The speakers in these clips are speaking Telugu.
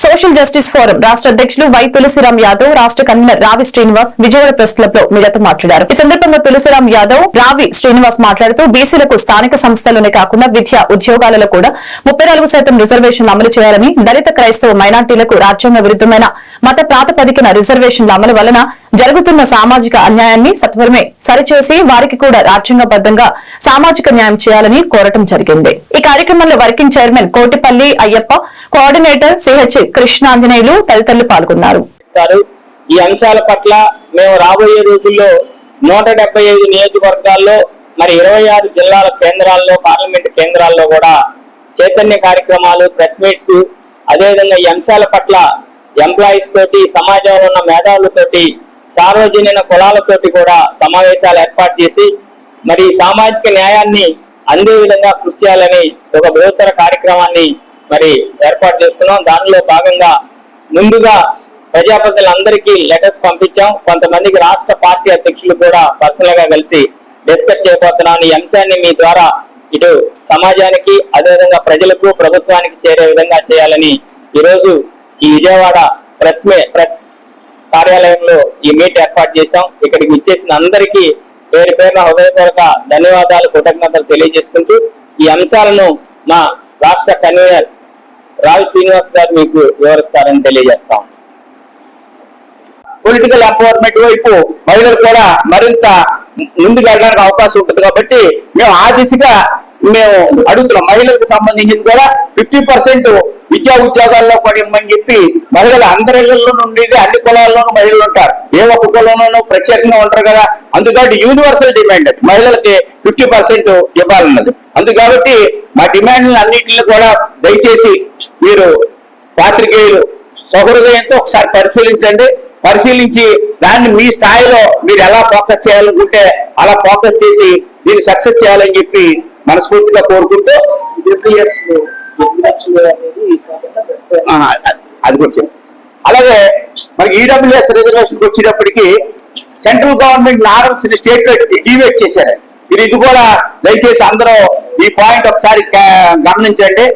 సోషల్ జస్టిస్ ఫోరం రాష్ట్ర అధ్యక్షులు వై తులసిరామ్ యాదవ్ రాష్ట్ర కన్వీనర్ రావి శ్రీనివాస్ విజయవాడ ప్రెస్ క్లబ్లో మీడియాతో మాట్లాడారు. ఈ సందర్భంగా తులసిరామ్ యాదవ్ రావి శ్రీనివాస్ మాట్లాడుతూ బీసీలకు స్థానిక సంస్థల్లోనే కాకుండా విద్య ఉద్యోగాలలో కూడా ముప్పై నాలుగు శాతం రిజర్వేషన్లు అమలు చేయాలని దళిత క్రైస్తవ మైనార్టీలకు రాజ్యాంగ విరుద్ధమైన మత ప్రాతిపదికన రిజర్వేషన్ల అమలు వలన జరుగుతున్న సామాజిక అన్యాయాన్ని సత్వరమే సరిచేసి వారికి కూడా రాజ్యాంగబద్దంగా సామాజిక న్యాయం చేయాలని కోరటం జరిగింది. ఈ కార్యక్రమంలో working chairman Kotipalli Ayyappa coordinator CH Krishnanjaneyulu తదితరులు పాల్గొన్నారు. ఈ అంశాల పట్ల మేము రాబోయే రోజుల్లో నూట డెబ్బై ఐదు నియోజకవర్గాల్లో మరి ఇరవై ఆరు జిల్లాల కేంద్రాల్లో పార్లమెంట్ కేంద్రాల్లో కూడా చైతన్య కార్యక్రమాలు ప్రెస్ మీట్స్ అదేవిధంగా ఈ అంశాల పట్ల ఎంప్లాయీస్ తోటి సమాజంలో ఉన్న మేధావులతోటి సార్వజనీన కులాలతోటి కూడా సమావేశాలు ఏర్పాటు చేసి మరి సామాజిక న్యాయాన్ని అందే విధంగా కృషి చేయాలని ఒక బృహత్తర కార్యక్రమాన్ని మరి ఏర్పాటు చేసుకున్నాం. దానిలో భాగంగా ముందుగా ప్రజాప్రతినిధులందరికీ లెటర్స్ పంపించాం. కొంతమందికి రాష్ట్ర పార్టీ అధ్యక్షులు కూడా పర్సనల్గా కలిసి డిస్కస్ చేయబోతున్నాను ఈ అంశాన్ని మీ ద్వారా ఇటు సమాజానికి అదేవిధంగా ప్రజలకు ప్రభుత్వానికి చేరే విధంగా చేయాలని ఈరోజు ఈ విజయవాడ ప్రెస్ మే ప్రెస్ కార్యాలయంలో ఈ మీట్ ఏర్పాటు చేశాం. ఇక్కడికి ఇచ్చేసిన అందరికీ పేరు పేరున హృదయపూర్వక ధన్యవాదాలు కృతజ్ఞతలు తెలియజేసుకుంటూ ఈ అంశాలను మా రాష్ట్ర కన్వీనర్ రావు శ్రీనివాస్ గారు మీకు వివరిస్తారని తెలియజేస్తాం. పొలిటికల్ ఎంపవర్మెంట్ వైపు మహిళలు కూడా మరింత ముందుకెళ్ళడానికి అవకాశం ఉంటుంది కాబట్టి మేము ఆ దిశగా మేము అడుగుతున్నాం. మహిళలకు సంబంధించింది కూడా ఫిఫ్టీ పర్సెంట్ విద్యా ఉద్యోగాల్లో పడిమ్మని చెప్పి మహిళలు అందరిలో నుండి అన్ని కులాల్లోనూ మహిళలు ఉంటారు. ఏ ఒక్క కులంలోనూ ప్రత్యేకంగా ఉంటారు కదా. అందుకని యూనివర్సల్ డిమాండ్ మహిళలకి ఫిఫ్టీ పర్సెంట్ ఇవ్వాలన్నది. అందుకాబట్టి మా డిమాండ్లు అన్నింటిని కూడా దయచేసి మీరు పాత్రికేయులు సహృదయంతో ఒకసారి పరిశీలించండి. పరిశీలించి దాన్ని మీ స్థాయిలో మీరు ఎలా ఫోకస్ చేయాలనుకుంటే అలా ఫోకస్ చేసి దీన్ని సక్సెస్ చేయాలని చెప్పి మనస్ఫూర్తిగా కోరుకుంటూ అది కూడా అలాగే మనకి ఈడబ్ల్యూఎస్ రిజర్వేషన్కి వచ్చేటప్పటికి సెంట్రల్ గవర్నమెంట్ నారమ్స్ స్టేట్లో డివేట్ చేశారు. ఇది ఇది కూడా దయచేసి అందరూ ఈ పాయింట్ ఒకసారి గమనించండి.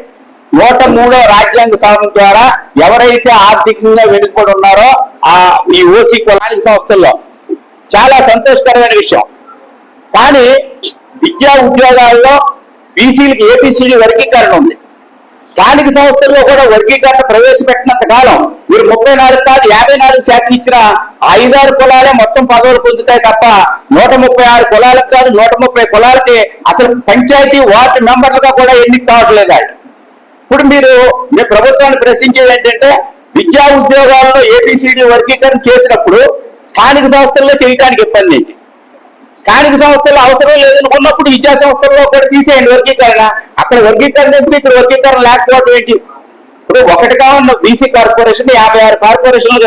నూట మూడో రాజ్యాంగ సవరణ ద్వారా ఎవరైతే ఆర్థికంగా వెనుకబడి ఉన్నారో ఆ ఈ ఓసీ కులానికి సంస్థల్లో చాలా సంతోషకరమైన విషయం. కానీ విద్యా ఉద్యోగాల్లో బీసీలకు ఏపీసీడీ వర్గీకరణ ఉంది. స్థానిక సంస్థల్లో కూడా వర్గీకరణ ప్రవేశపెట్టినంత కాలం మీరు ముప్పై నాలుగు కాదు యాభై నాలుగు శాతం ఇచ్చిన ఐదారు కులాలే మొత్తం పదవులు పొందుతాయి తప్ప నూట ముప్పై ఆరు కులాలకు కాదు నూట ముప్పై కులాలకి అసలు పంచాయతీ వార్డు మెంబర్లుగా కూడా ఎన్నిక కావట్లేదు. ఇప్పుడు మీరు మీ ప్రభుత్వాన్ని ప్రశ్నించేది ఏంటంటే విద్యా ఉద్యోగాల్లో ఏపీసీడీ వర్గీకరణ చేసినప్పుడు స్థానిక సంస్థల్లో చేయడానికి ఇబ్బంది ఏంటి? స్థానిక సంస్థలు అవసరం లేదనుకున్నప్పుడు విద్యా సంస్థల్లో కూడా తీసేయండి వర్గీకరణ. అక్కడ వర్గీకరణ ఎందుకు? ఇక్కడ వర్గీకరణ లేకపోవడం ఏంటి? ఇప్పుడు ఒకటిగా ఉన్న బీసీ కార్పొరేషన్ యాభై ఆరు కార్పొరేషన్లు